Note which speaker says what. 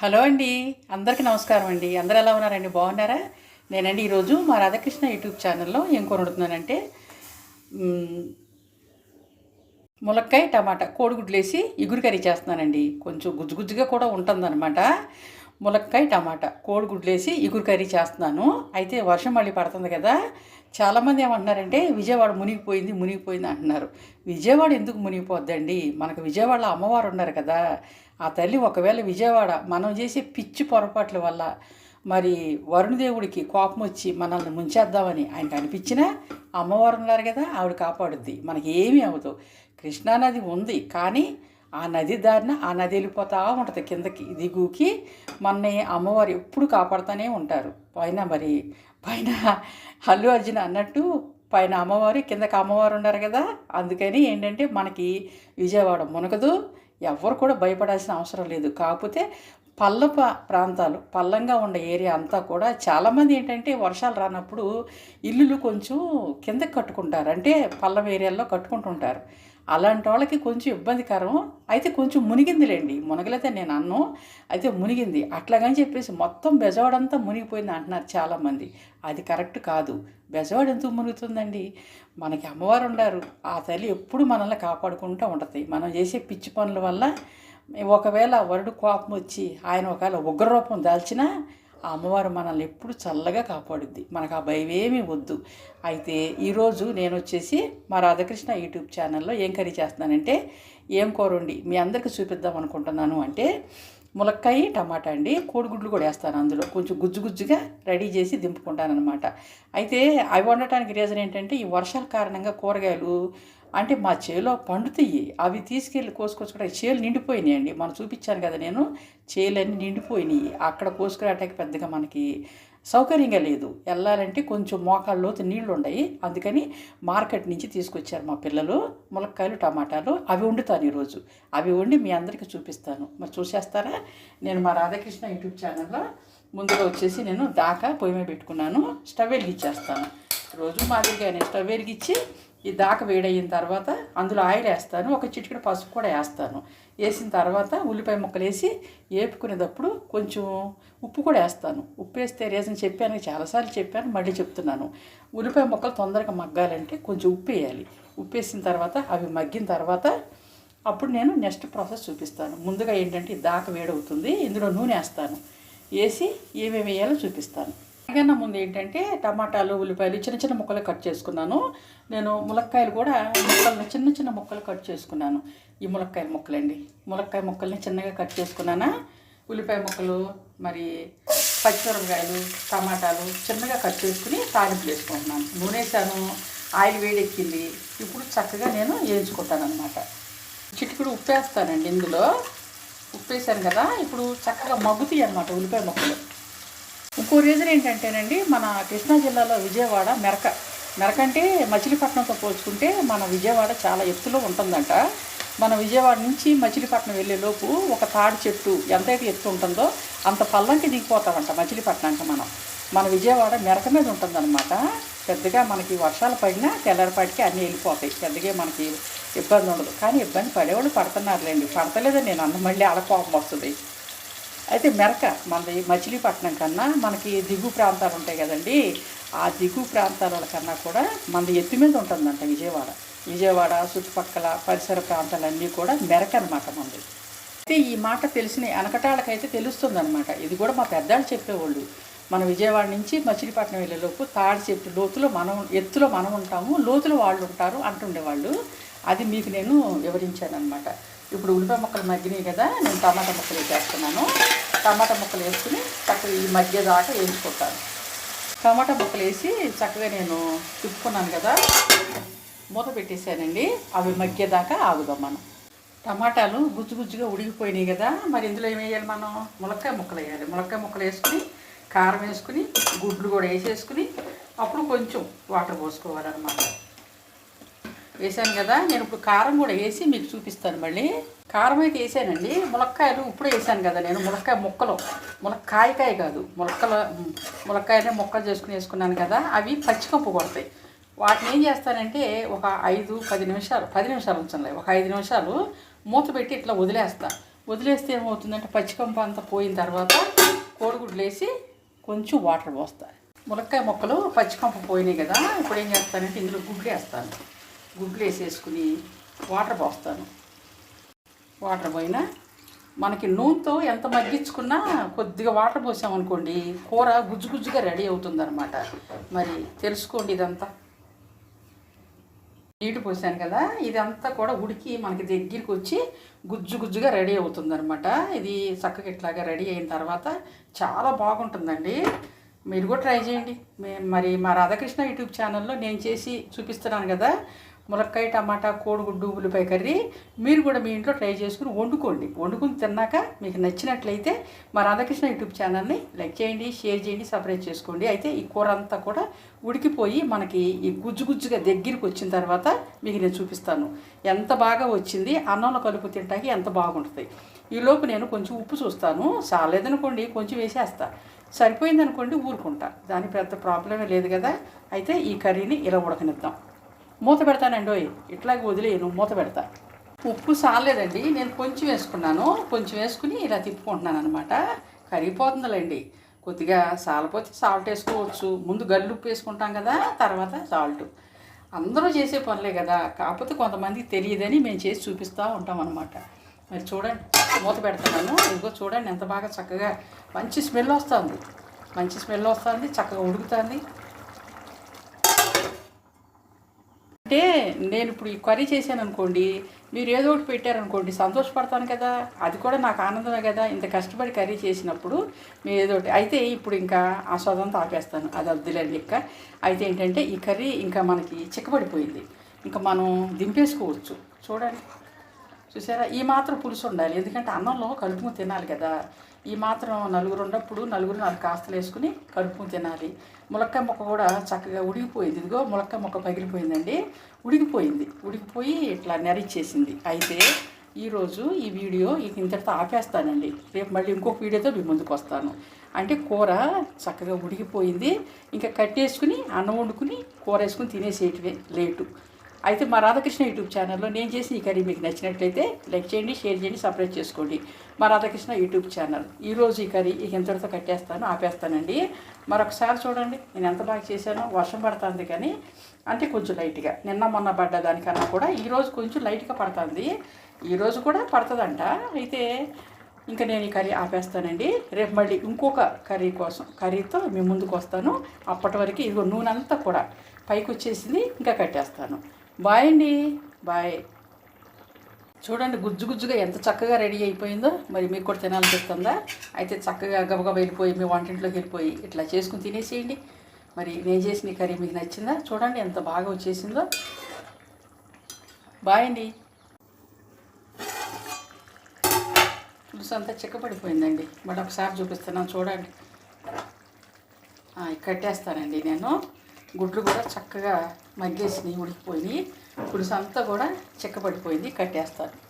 Speaker 1: Hello అండి అందరికీ నమస్కారం అండి. అందరూ ఎలా ఉన్నారండి? బాగున్నారా? నేనండి ఈరోజు మా రాధాకృష్ణ యూట్యూబ్ ఛానల్లో ఏం కొనుడుతున్నానంటే ములక్కాయ టమాటా కోడిగుడ్లు వేసి ఇగురు కర్రీ చేస్తున్నానండి. కొంచెం గుజ్జు గుజ్జుగా కూడా ఉంటుందన్నమాట. ములక్కాయ టమాటా కోడిగుడ్లు వేసి ఇగురు కర్రీ చేస్తున్నాను. అయితే వర్షం మళ్ళీ పడుతుంది కదా చాలామంది ఏమంటున్నారంటే విజయవాడ మునిగిపోయింది మునిగిపోయింది అంటున్నారు. విజయవాడ ఎందుకు మునిగిపోద్దండి? మనకు విజయవాడలో అమ్మవారు ఉన్నారు కదా ఆ తల్లి ఒకవేళ విజయవాడ మనం చేసే పిచ్చి పొరపాట్ల వల్ల మరి వరుణదేవుడికి కోపం వచ్చి మనల్ని ముంచేద్దామని ఆయనకు అనిపించినా అమ్మవారు ఉన్నారు కదా ఆవిడ కాపాడుద్ది. మనకి ఏమీ అవ్వదు. కృష్ణానది ఉంది కానీ ఆ నది దారిన ఆ నది వెళ్ళిపోతూ ఉంటుంది కిందకి దిగుకి మనని అమ్మవారు ఎప్పుడు కాపాడుతూనే ఉంటారు. పైన మరి పైన అల్లు అర్జున్ అన్నట్టు పైన అమ్మవారు కిందకి అమ్మవారు ఉన్నారు కదా అందుకని ఏంటంటే మనకి విజయవాడ మునగదు. ఎవరు కూడా భయపడాల్సిన అవసరం లేదు. కాకపోతే పల్లప ప్రాంతాలు పల్లంగా ఉండే ఏరియా అంతా కూడా చాలామంది ఏంటంటే వర్షాలు రానప్పుడు ఇల్లులు కొంచెం కిందకి కట్టుకుంటారు. అంటే పల్లం ఏరియాల్లో కట్టుకుంటుంటారు. అలాంటి వాళ్ళకి కొంచెం ఇబ్బందికరం. అయితే కొంచెం మునిగిందిలేండి. మునగలైతే నేను అన్ను. అయితే మునిగింది. అట్లాగని చెప్పేసి మొత్తం బెజవాడంతా మునిగిపోయింది అంటున్నారు చాలామంది. అది కరెక్ట్ కాదు. బెజవాడు ఎందుకు మునుగుతుందండి? మనకి అమ్మవారు ఉండారు. ఆ తల్లి ఎప్పుడు మనల్ని కాపాడుకుంటూ ఉంటుంది. మనం చేసే పిచ్చి పనుల వల్ల ఒకవేళ వరుడు కోపం వచ్చి ఆయన ఒకవేళ ఉగ్రరూపం దాల్చినా ఆ అమ్మవారు మనల్ని ఎప్పుడు చల్లగా కాపాడుద్ది. మనకు ఆ భయం ఏమీ వద్దు. అయితే ఈరోజు నేను వచ్చేసి మా రాధాకృష్ణ యూట్యూబ్ ఛానల్లో ఏం కర్రీ చేస్తున్నానంటే ఏం కూర వండి మీ అందరికీ చూపిద్దాం అనుకుంటున్నాను అంటే ములక్కాయ టమాటా అండి. కోడిగుడ్లు కూడా వేస్తాను అందులో. కొంచెం గుజ్జు గుజ్జుగా రెడీ చేసి దింపుకుంటానమాట అయితే అవి వండటానికి రీజన్ ఏంటంటే ఈ వర్షాల కారణంగా కూరగాయలు అంటే మా చేలో పండుతాయి. అవి తీసుకెళ్ళి కోసుకొచ్చుకుంటే చేలు నిండిపోయినాయి అండి మనం చూపించాను కదా నేను చేలన్నీ నిండిపోయినాయి. అక్కడ కోసుకురావటానికి పెద్దగా మనకి సౌకర్యంగా లేదు. వెళ్ళాలంటే కొంచెం మోకాళ్ళ లోతు నీళ్ళు ఉన్నాయి అందుకని మార్కెట్ నుంచి తీసుకొచ్చారు మా పిల్లలు. ములక్కాయలు టమాటాలు అవి వండుతాను ఈరోజు. అవి వండి మీ అందరికీ చూపిస్తాను. మరి చూసేస్తారా? నేను మా రాధాకృష్ణ యూట్యూబ్ ఛానల్లో ముందుగా వచ్చేసి నేను దాకా పొయ్యి మీద పెట్టుకున్నాను. స్టవ్ వెలిగించేస్తాను. రోజు మాదిరిగానే స్టవ్ వెలిగించి ఈ దాక వేడయిన తర్వాత అందులో ఆయిల్ వేస్తాను. ఒక చిటికెడు పసుపు కూడా వేస్తాను. వేసిన తర్వాత ఉల్లిపాయ ముక్కలు వేసి వేపుకునేటప్పుడు కొంచెం ఉప్పు కూడా వేస్తాను. ఉప్పు వేస్తే రీజన్ చెప్పాను చాలాసార్లు చెప్పాను మళ్ళీ చెప్తున్నాను. ఉల్లిపాయ ముక్కలు తొందరగా మగ్గాలంటే కొంచెం ఉప్పు వేయాలి. ఉప్పు వేసిన తర్వాత అవి మగ్గిన తర్వాత అప్పుడు నేను నెక్స్ట్ ప్రాసెస్ చూపిస్తాను. ముందుగా ఏంటంటే దాకా దాక వేడవుతుంది ఇందులో నూనె వేస్తాను. వేసి ఏమేమి వేయాలో చూపిస్తాను. దానికన్నా ముందు ఏంటంటే టమాటాలు ఉల్లిపాయలు చిన్న చిన్న ముక్కలు కట్ చేసుకున్నాను. నేను ములక్కాయలు కూడా ముక్కలను చిన్న చిన్న ముక్కలు కట్ చేసుకున్నాను. ఈ ములక్కాయల ముక్కలండి. ములక్కాయ ముక్కల్ని చిన్నగా కట్ చేసుకున్నానా? ఉల్లిపాయ ముక్కలు మరి పచ్చిమిరపకాయలు టమాటాలు చిన్నగా కట్ చేసుకుని తాలింపు వేసుకుంటున్నాను నూనె వేసాను ఆయిల్ వేడెక్కింది. ఇప్పుడు చక్కగా నేను వేయించుకుంటాను అనమాట చిటికుడు ఉప్పు వేస్తానండి ఇందులో. ఉప్పు వేసాను కదా ఇప్పుడు చక్కగా మగ్గుతాయి అనమాట ఉల్లిపాయ ముక్కలు. ఇంకో రీజన్ ఏంటంటేనండి మన కృష్ణా జిల్లాలో విజయవాడ మెరక. మెరక అంటే మచిలీపట్నంతో పోల్చుకుంటే మన విజయవాడ చాలా ఎత్తులో ఉంటుందంట. మన విజయవాడ నుంచి మచిలీపట్నం వెళ్ళేలోపు ఒక తాడి చెట్టు ఎంతైతే ఎత్తు ఉంటుందో అంత పల్లంకి దిగిపోతామంట మచిలీపట్నంకి మనం. మన విజయవాడ మెరక మీద ఉంటుందన్నమాట. పెద్దగా మనకి వర్షాలు పడినా తెల్లారిపాటికి అన్నీ వెళ్ళిపోతాయి. పెద్దగా మనకి ఇబ్బంది ఉండదు. కానీ ఇబ్బంది పడేవాళ్ళు పడుతున్నారులేండి. పడతలేదని నేను అన్న మళ్ళీ అలా కోపం వస్తుంది. అయితే మెరక మనది మచిలీపట్నం కన్నా మనకి దిగు ప్రాంతాలు ఉంటాయి కదండి ఆ దిగు ప్రాంతాల కన్నా కూడా మనది ఎత్తు మీద ఉంటుందంట విజయవాడ. విజయవాడ చుట్టుపక్కల పరిసర ప్రాంతాలన్నీ కూడా మెరక అనమాట మనది. అయితే ఈ మాట తెలిసిన అనకటాలకైతే తెలుస్తుందనమాట ఇది కూడా మా పెద్దాళ్ళు చెప్పేవాళ్ళు. మన విజయవాడ నుంచి మచిలీపట్నం వెళ్ళేలోపు తాడి చెట్టు లోతులో మనం ఎత్తులో మనం ఉంటాము లోతులో వాళ్ళు ఉంటారు అంటుండేవాళ్ళు. అది మీకు నేను వివరించాను అనమాట ఇప్పుడు ఉల్లిపాయ ముక్కలు మగ్గినాయి కదా నేను టమాటా ముక్కలు వేసేస్తున్నాను. టమాటా ముక్కలు వేసుకుని చక్కగా ఈ మధ్య దాకా వేయించుకుంటాను. టమాటా ముక్కలు వేసి చక్కగా నేను తిప్పుకున్నాను కదా మూత పెట్టేశానండి. అవి మగ్గేదాకా ఆగుదాం మనం. టమాటాలు గుజ్జు గుజ్జుగా ఉడికిపోయినాయి కదా మరి ఇందులో ఏం వేయాలి మనం? ములక్కాయ ముక్కలు వేయాలి. ములక్కాయ ముక్కలు వేసుకుని కారం వేసుకుని గుడ్లు కూడా వేసేసుకుని అప్పుడు కొంచెం వాటర్ పోసుకోవాలన్నమాట. వేసాను కదా నేను ఇప్పుడు కారం కూడా వేసి మీకు చూపిస్తాను మళ్ళీ. కారం అయితే వేసానండి. ములక్కాయలు ఇప్పుడే వేసాను కదా నేను ములక్కాయ ముక్కలు. ములక్కాయకాయ కాదు ములక్కల ములక్కాయనే ముక్కలు చేసుకుని వేసుకున్నాను కదా అవి పచ్చికప్పు కొడతాయి. వాటిని ఏం చేస్తానంటే ఒక ఐదు పది నిమిషాలు పది నిమిషాలు ఉంచండి. ఒక ఐదు నిమిషాలు మూత పెట్టి ఇట్లా వదిలేస్తా. వదిలేస్తే ఏమవుతుందంటే పచ్చికంప అంతా పోయిన తర్వాత కోడిగుడ్లు వేసి కొంచెం వాటర్ పోస్తాను ములక్కాయ మొక్కలు పచ్చికంప పోయినాయి కదా ఇప్పుడు ఏం చేస్తానంటే ఇందులో గుడ్లు వేస్తాను. గుడ్లు వేసేసుకుని వాటర్ పోస్తాను. వాటర్ పోయినా మనకి నూనెతో ఎంత మగ్గించుకున్నా కొద్దిగా వాటర్ పోసామనుకోండి కూర గుజ్జు గుజ్జుగా రెడీ అవుతుందన్నమాట. మరి తెలుసుకోండి ఇదంతా. నీటి పోసాను కదా ఇదంతా కూడా ఉడికి మనకి దగ్గరికి వచ్చి గుజ్జు గుజ్జుగా రెడీ అవుతుందన్నమాట. ఇది చక్కగా ఇట్లాగా రెడీ అయిన తర్వాత చాలా బాగుంటుందండి. మీరు కూడా ట్రై చేయండి. మరి మా రాధాకృష్ణ యూట్యూబ్ ఛానల్లో నేను చేసి చూపిస్తున్నాను కదా ములక్కాయ టమాటా కోడిగుడ్డు ఉల్లిపాయ కర్రీ మీరు కూడా మీ ఇంట్లో ట్రై చేసుకుని వండుకోండి. వండుకుని తిన్నాక మీకు నచ్చినట్లయితే మా రాధాకృష్ణ యూట్యూబ్ ఛానల్ని లైక్ చేయండి షేర్ చేయండి సపరేట్ చేసుకోండి. అయితే ఈ కూర అంతా కూడా ఉడికిపోయి మనకి ఈ గుజ్జు గుజ్జుగా దగ్గరికి వచ్చిన తర్వాత మీకు నేను చూపిస్తాను. ఎంత బాగా వచ్చింది అన్నంలో కలుపు తింటాకి ఎంత బాగుంటుంది. ఈలోపు నేను కొంచెం ఉప్పు చూస్తాను. చాలేదనుకోండి కొంచెం వేసేస్తా. సరిపోయిందనుకోండి ఊరుకుంటా. దాని పెద్ద ప్రాబ్లమే లేదు కదా. అయితే ఈ కర్రీని ఇలా ఉడకనిద్దాం. మూత పెడతానండి ఓయ్ ఇట్లాగే వదిలేను మూత పెడతా. ఉప్పు సాలేదండి నేను కొంచెం వేసుకున్నాను. కొంచెం వేసుకుని ఇలా తిప్పుకుంటున్నాను అనమాట కరిగిపోతుందిలేండి. కొద్దిగా సాలపోతే సాల్ట్ వేసుకోవచ్చు. ముందు గల్లు ఉప్పు వేసుకుంటాం కదా తర్వాత సాల్ట్. అందరూ చేసే పనులే కదా. కాకపోతే కొంతమందికి తెలియదని మేము చేసి చూపిస్తూ ఉంటాం అనమాట మరి చూడండి మూత పెడుతున్నాను. ఇదిగో చూడండి ఎంత బాగా చక్కగా మంచి స్మెల్ వస్తుంది. మంచి స్మెల్ వస్తుంది చక్కగా ఉడుకుతుంది. అంటే నేను ఇప్పుడు ఈ కర్రీ చేశాను అనుకోండి మీరు ఏదో ఒకటి పెట్టారనుకోండి సంతోషపడతాను కదా. అది కూడా నాకు ఆనందమే కదా. ఇంత కష్టపడి కర్రీ చేసినప్పుడు మీరు ఏదో ఒకటి అయితే ఇప్పుడు ఇంకా ఆ సొదంతా ఆపేస్తాను. అది వద్దులేండి ఇక్క అయితే ఏంటంటే ఈ కర్రీ ఇంకా మనకి చిక్కబడిపోయింది. ఇంకా మనం దింపేసుకోవచ్చు. చూడండి. చూసారా? ఈ మాత్రం పులుసు ఉండాలి. ఎందుకంటే అన్నంలో కలుపుకుని తినాలి కదా. ఈ మాత్రం నలుగురు ఉన్నప్పుడు నలుగురు నాలుగు కాస్తలు వేసుకుని కలుపుకుని తినాలి. ములక్కాయ మొక్క కూడా చక్కగా ఉడికిపోయింది. ఇదిగో ములక్కాయ మొక్క పగిలిపోయిందండి. ఉడికిపోయింది. ఉడికిపోయి ఇట్లా నెరిచేసింది. అయితే ఈరోజు ఈ వీడియో ఇక ఇంతటితో ఆపేస్తానండి. రేపు మళ్ళీ ఇంకొక వీడియోతో మీ ముందుకు వస్తాను. అంటే కూర చక్కగా ఉడికిపోయింది. ఇంకా కట్టేసుకుని అన్నం వండుకుని కూర వేసుకుని తినేసేయటమే లేటు. అయితే మా రాధాకృష్ణ యూట్యూబ్ ఛానల్లో నేను చేసిన ఈ కర్రీ మీకు నచ్చినట్లయితే లైక్ చేయండి షేర్ చేయండి సపరేట్ చేసుకోండి. మా రాధాకృష్ణ యూట్యూబ్ ఛానల్. ఈరోజు ఈ కర్రీ ఇక ఎంతటితో కట్టేస్తాను ఆపేస్తానండి. మరొకసారి చూడండి నేను ఎంత బాగా చేశానో. వర్షం పడుతుంది కానీ అంటే కొంచెం లైట్గా. నిన్న మొన్న పడ్డ దానికన్నా కూడా ఈరోజు కొంచెం లైట్గా పడుతుంది. ఈరోజు కూడా పడుతుందంట. అయితే ఇంకా నేను ఈ కర్రీ ఆపేస్తానండి. రేపు మళ్ళీ ఇంకొక కర్రీ కోసం కర్రీతో మీ ముందుకు వస్తాను. అప్పటి వరకు ఇదిగో నూనె అంతా కూడా పైకి వచ్చేసింది ఇంకా కట్టేస్తాను. బాయ్ అండి. బాయ్. చూడండి గుజ్జు గుజ్జుగా ఎంత చక్కగా రెడీ అయిపోయిందో మరి మీకు కూడా తినాలనిపిస్తుందా? అయితే చక్కగా గబగబ వెళ్ళిపోయి మీ వంటింట్లోకి వెళ్ళిపోయి ఇట్లా చేసుకుని తినేసేయండి. మరి నేను చేసిన కర్రీ మీకు నచ్చిందా? చూడండి ఎంత బాగా వచ్చేసిందో. బాయ్ అండి. పులుసు అంతా చిక్కపడిపోయిందండి మళ్ళీ ఒకసారి చూపిస్తున్నాను చూడండి. కట్టేస్తానండి నేను. గుడ్లు కూడా చక్కగా మగ్గేసినాయి ఉడికిపోయినాయి. పులుసు అంతా కూడా చిక్కపడిపోయింది కట్టేస్తాను.